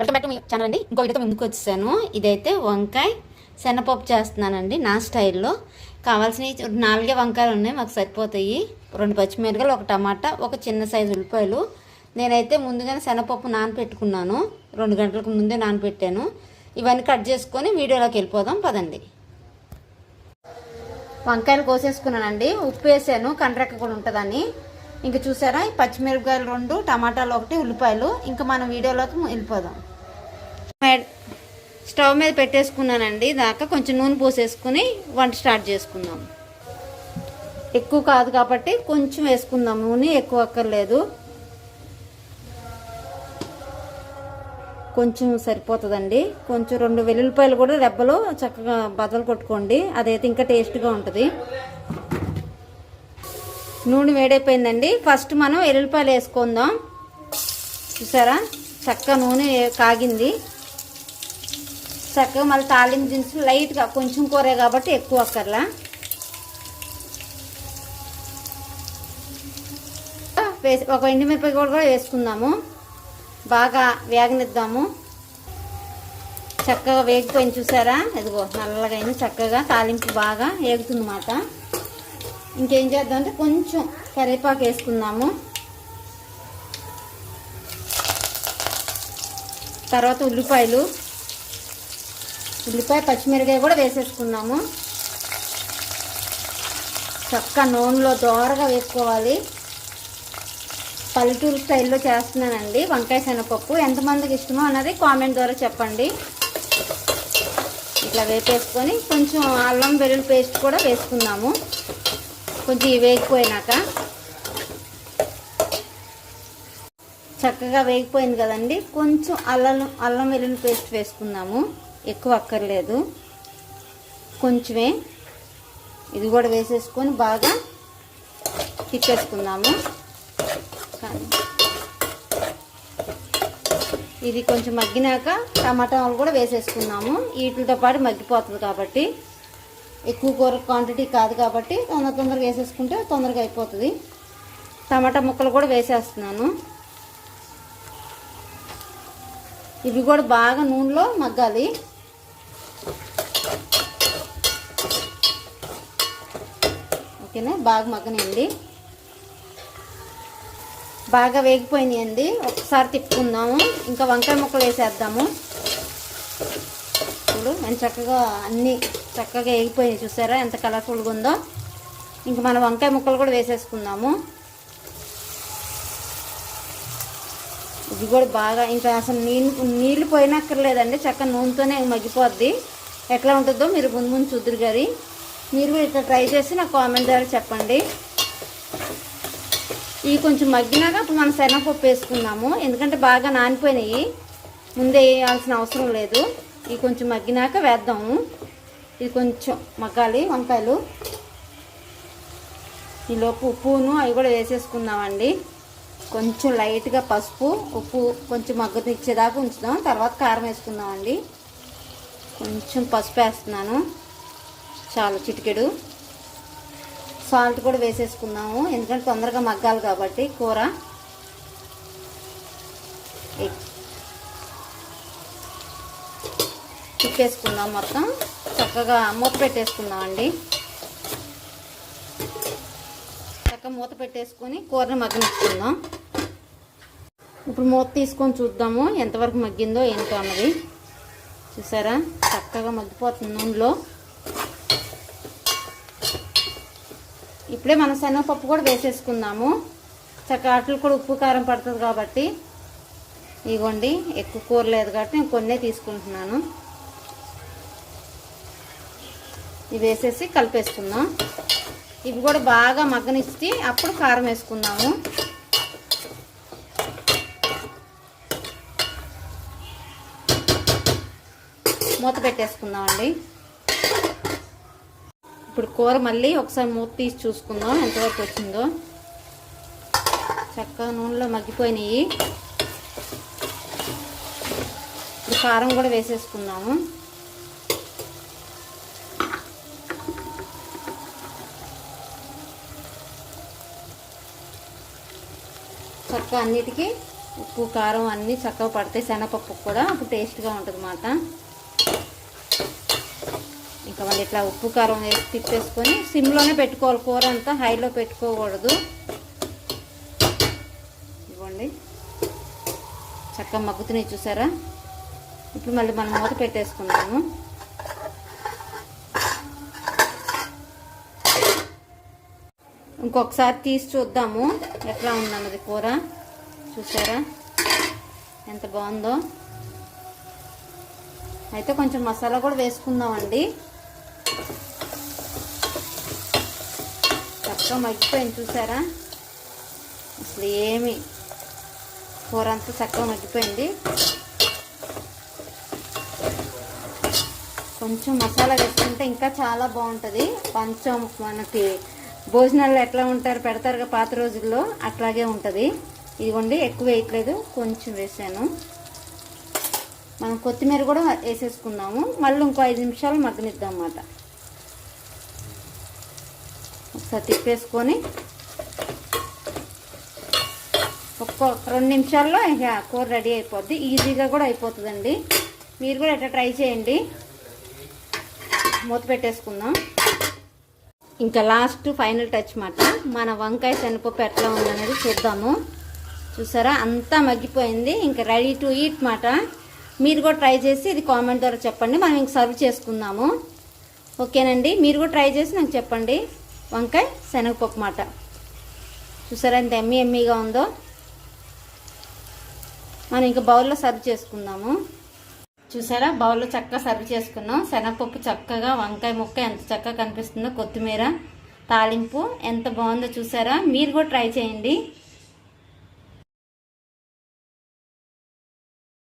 Welcome back to మీ channel అండి. ఇంకో వీడియోతో ముందుకు వచ్చేసాను. ఇదైతే వంకాయ శనగపప్పు చేస్తున్నానండి. నా స్టైల్లో కావాల్సిన నాలుగే వంకాయలు ఉన్నాయి మాకు సరిపోతాయి. రెండు పచ్చిమిరకాయలు ఒక టమాటా ఒక చిన్న సైజు ఉల్లిపాయలు. నేనైతే ముందుగానే శనగపప్పు నానపెట్టుకున్నాను. రెండు గంటలకు ముందే నానపెట్టాను. ఇవన్నీ కట్ చేసుకొని వీడియోలోకి వెళ్ళిపోదాం పదండి. వంకాయలు కోసేసుకున్నానండి. ఉప్పు వేసాను కండ్రెక్క కూడా ఉంటుందని. ఇంకా చూసారా ఈ పచ్చిమిరపకాయలు రెండు టమాటాలు ఒకటి ఉల్లిపాయలు. ఇంకా మనం వీడియోలోకి వెళ్ళిపోదాం. స్టవ్ మీద పెట్టేసుకున్నానండి. దాకా కొంచెం నూనె పోసేసుకుని వంట స్టార్ట్ చేసుకుందాం. ఎక్కువ కాదు కాబట్టి కొంచెం వేసుకుందాం. నూనె ఎక్కువ అక్కర్లేదు. కొంచెం సరిపోతుందండి. కొంచెం రెండు వెల్లుల్లిపాయలు కూడా రెబ్బలు చక్కగా బదలు కొట్టుకోండి. అదైతే ఇంకా టేస్ట్గా ఉంటుంది. నూనె వేడైపోయిందండి. ఫస్ట్ మనం వెల్లుల్లిపాయలు వేసుకుందాం. చూసారా? చక్కగా నూనె కాగింది. చక్కగా మళ్ళీ తాలింపు దినుసులు లైట్గా కొంచెం కూరే కాబట్టి ఎక్కువ అక్కర్లా. వేసి ఒక ఎండుమిరపకాయ కూడా కూడా వేసుకుందాము. బాగా వేగనిద్దాము. చక్కగా వేగిపోయింది చూసారా? ఇదిగో నల్లగా చక్కగా తాలింపు బాగా వేగుతుందన్నమాట ఇంకేం చేద్దామంటే కొంచెం కరివేపాకు వేసుకుందాము. తర్వాత ఉల్లిపాయలు. ఉల్లిపాయ పచ్చిమిరకాయ కూడా వేసేసుకున్నాము. చక్క నూనెలో దోరగా వేసుకోవాలి. పల్లెటూరు స్టైల్లో చేస్తున్నానండి వంకాయ శనగపప్పు. ఎంతమందికి ఇష్టమో అన్నది కామెంట్ ద్వారా చెప్పండి. ఇట్లా వేపేసుకొని కొంచెం అల్లం వెల్లుల్లి పేస్ట్ కూడా వేసుకున్నాము. కొంచెం వేగిపోయినాక. చక్కగా వేగిపోయింది కదండి. కొంచెం అల్లం అల్లం వెల్లుల్లి పేస్ట్ వేసుకుందాము ఎక్కువ అక్కర్లేదు. కొంచెమే ఇది కూడా వేసేసుకొని బాగా తిప్పేసుకుందాము. ఇది కొంచెం మగ్గినాక టమాటాలు కూడా వేసేసుకున్నాము వీటితో పాటు మగ్గిపోతుంది కాబట్టి. ఎక్కువ కూర క్వాంటిటీ కాదు కాబట్టి తొందర తొందరగా వేసేసుకుంటే తొందరగా అయిపోతుంది. టమాటా ముక్కలు కూడా వేసేస్తున్నాను. ఇవి కూడా బాగా నూనెలో మగ్గాలి. ఓకేనా? బాగా మగ్గనండి బాగా వేగిపోయినాయండి. ఒకసారి తిప్పుకుందాము. ఇంకా వంకాయ ముక్కలు వేసేద్దాము. ఇప్పుడు నేను చక్కగా అన్నీ చక్కగా వేగిపోయినాయి చూసారా? ఎంత కలర్ఫుల్గా ఉందో. ఇంకా మన వంకాయ ముక్కలు కూడా వేసేసుకుందాము. ఇది కూడా బాగా ఇంకా అసలు నీళ్ళు నీళ్ళు పోయినక్కర్లేదండి. చక్కగా నూనెతోనే మగ్గిపోద్ది. ఎట్లా ఉంటుందో మీరు ముందు ముందు చూద్దరు గారి. మీరు ఇట్లా ట్రై చేసి నాకు కామెంట్ ద్వారా చెప్పండి. ఇవి కొంచెం మగ్గినాక అప్పుడు మనం శనగపప్పు వేసుకుందాము. ఎందుకంటే బాగా నానిపోయినాయి. ముందే వేయాల్సిన అవసరం లేదు. ఇవి కొంచెం మగ్గినాక వేద్దాము. ఇది కొంచెం మగ్గాలి వంకాయలు. ఈలోపు ఉప్పును అవి కూడా వేసేసుకుందామండి. కొంచెం లైట్గా పసుపు ఉప్పు కొంచెం మగ్గ ఇచ్చేదాకా ఉంచుదాం. తర్వాత కారం వేసుకుందామండి. కొంచెం పసుపు వేస్తున్నాను. చాలా చిటికెడు. సాల్ట్ కూడా వేసేసుకుందాము ఎందుకంటే తొందరగా మగ్గాలి కాబట్టి కూర. తిప్పేసుకుందాం మొత్తం. చక్కగా మూత పెట్టేసుకుందాం అండి. చక్కగా మూత పెట్టేసుకొని కూరని మగ్గనిచ్చుకుందాం. ఇప్పుడు మూత తీసుకొని చూద్దాము. ఎంతవరకు మగ్గిందో ఏంటో అన్నది. చూసారా? చక్కగా మగ్గిపోతుంది నూనెలో. ఇప్పుడే మన శనగపప్పు కూడా వేసేసుకుందాము. చక్కగా అట్లు కూడా ఉప్పు కారం పడుతుంది కాబట్టి. ఇగోండి ఎక్కువ కూర లేదు కాబట్టి నేను కొన్నే తీసుకుంటున్నాను. ఇవి వేసేసి కలిపేసుకుందాం. ఇవి కూడా బాగా మగ్గనిచ్చి అప్పుడు కారం వేసుకుందాము. మూత పెట్టేసుకుందామండి ఇప్పుడు కూర మళ్ళీ ఒకసారి మూత తీసి చూసుకుందాం ఎంతవరకు వచ్చిందో. చక్కగా నూనెలో మగ్గిపోయినాయి. కారం కూడా వేసేసుకుందాము. చక్కగా అన్నిటికీ ఉప్పు కారం అన్నీ చక్కగా పడతాయి శనగపప్పు కూడా అప్పుడు టేస్ట్గా ఉంటుంది అన్నమాట ఇంకా మళ్ళీ ఇట్లా ఉప్పు కారం వేసి తిప్పేసుకొని సిమ్లోనే పెట్టుకోవాలి. కూర అంతా హైలో పెట్టుకోకూడదు. ఇవ్వండి. చక్కగా మగ్గుతున్నాయి చూసారా? ఇప్పుడు మళ్ళీ మనం మూత పెట్టేసుకున్నాము ఇంకొకసారి తీసి చూద్దాము. ఎట్లా ఉందన్నది కూర? చూసారా? ఎంత బాగుందో? అయితే కొంచెం మసాలా కూడా వేసుకుందామండి. చక్కగా మగ్గిపోయింది చూసారా? అసలు ఏమి? కూర అంతా చక్కగా మగ్గిపోయింది. కొంచెం మసాలా వేసుకుంటే ఇంకా చాలా బాగుంటుంది. కొంచెం మనకి భోజనాల్లో ఎట్లా ఉంటారు పెడతారుగా పాత రోజుల్లో అట్లాగే ఉంటుంది. ఇదిగోండి ఎక్కువ వేయట్లేదు కొంచెం వేసాను. మనం కొత్తిమీర కూడా వేసేసుకుందాము. మళ్ళీ ఇంకో ఐదు నిమిషాలు మగ్గనిద్దాం అన్నమాట ఒకసారి తిప్పేసుకొని ఒక్క రెండు నిమిషాల్లో ఇక కూర రెడీ అయిపోద్ది. ఈజీగా కూడా అయిపోతుందండి. మీరు కూడా ఇట్లా ట్రై చేయండి. మూత పెట్టేసుకుందాం. ఇంకా లాస్ట్ ఫైనల్ టచ్ మాట మన వంకాయ శనగపప్పు ఎట్లా ఉందనేది చూద్దాము. చూసారా? అంతా మగ్గిపోయింది. ఇంకా రెడీ టు ఈట్ మాట మీరు కూడా ట్రై చేసి ఇది కామెంట్ ద్వారా చెప్పండి. మనం ఇంక సర్వ్ చేసుకుందాము. ఓకేనండి? మీరు కూడా ట్రై చేసి నాకు చెప్పండి. వంకాయ శనగపప్పు మాట. చూసారా ఎంత ఎమ్మి ఎమ్మిగా ఉందో? మనం ఇంకా బౌల్లో సర్వ్ చేసుకుందాము. చూసారా? బౌల్లో చక్కగా సర్వ్ చేసుకున్నాం. శనగపప్పు చక్కగా వంకాయ ముక్క ఎంత చక్కగా కనిపిస్తుందో కొత్తిమీర తాలింపు ఎంత బాగుందో చూసారా? మీరు కూడా ట్రై చేయండి.